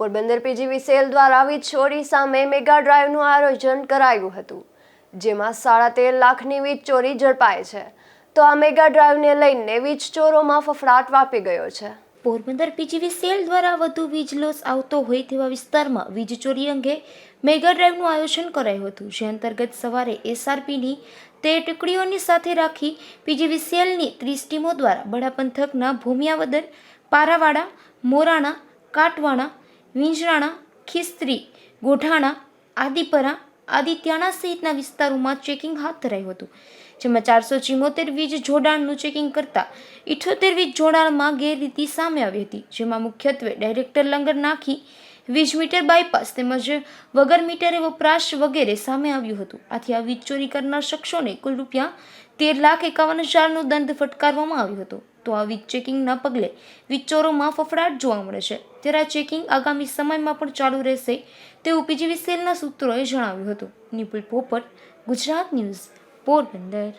Porbandar PGV cell દ્વારા વીજ ચોરી સામે મેગા ડ્રાઈવનું આયોજન કરાયું હતું, જેમાં સાડા તેર લાખની વીજ ચોરી ઝડપાઈ છે. તો આ મેગા ડ્રાઈવને લઈને વીજ ચોરોમાં ફફડાટ વાપી ગયો છે. પોરબંદર પીજીવી સેલ દ્વારા વધુ વીજ લોસ આવતો હોય તેવા વિસ્તારમાં વીજ ચોરી અંગે મેગા ડ્રાઈવનું આયોજન કરાયું હતું, જે અંતર્ગત સવારે એસઆરપીની તે ટુકડીઓની સાથે રાખી પીજીવીસીએલની ત્રીસ ટીમો દ્વારા બડા પંથકના ભૂમિયાવદર, પારાવાડા, મોરાણા, કાટવાણા વિંજરાણા, ખિસ્ત્રી ગોઠાણા આદિપરા આદિત્યાણા સહિતના વિસ્તારોમાં ચેકિંગ હાથ ધરાયું હતું, જેમાં ચારસો ચિમોતેર વીજ જોડાણનું ચેકિંગ કરતા ઇઠોતેર વીજ જોડાણમાં ગેરરીતિ સામે આવી હતી, જેમાં મુખ્યત્વે ડાયરેક્ટર લંગર નાખી, વીજ મીટર બાયપાસ તેમજ વગર મીટરે વપરાશ વગેરે સામે આવ્યું હતું. આથી આ વીજ ચોરી કરનાર શખ્સોને કુલ રૂપિયા તેર લાખ એકાવન હજારનો દંડ ફટકારવામાં આવ્યો હતો. તો આ વીજ ચેકિંગના પગલે વિચોરોમાં ફફડાટ જોવા મળે છે. ત્યારે આ ચેકિંગ આગામી સમયમાં પણ ચાલુ રહેશે તેવું પીજીવીસીએલના સૂત્રોએ જણાવ્યું હતું. નિપુલ પોપટ, ગુજરાત ન્યૂઝ, પોરબંદર.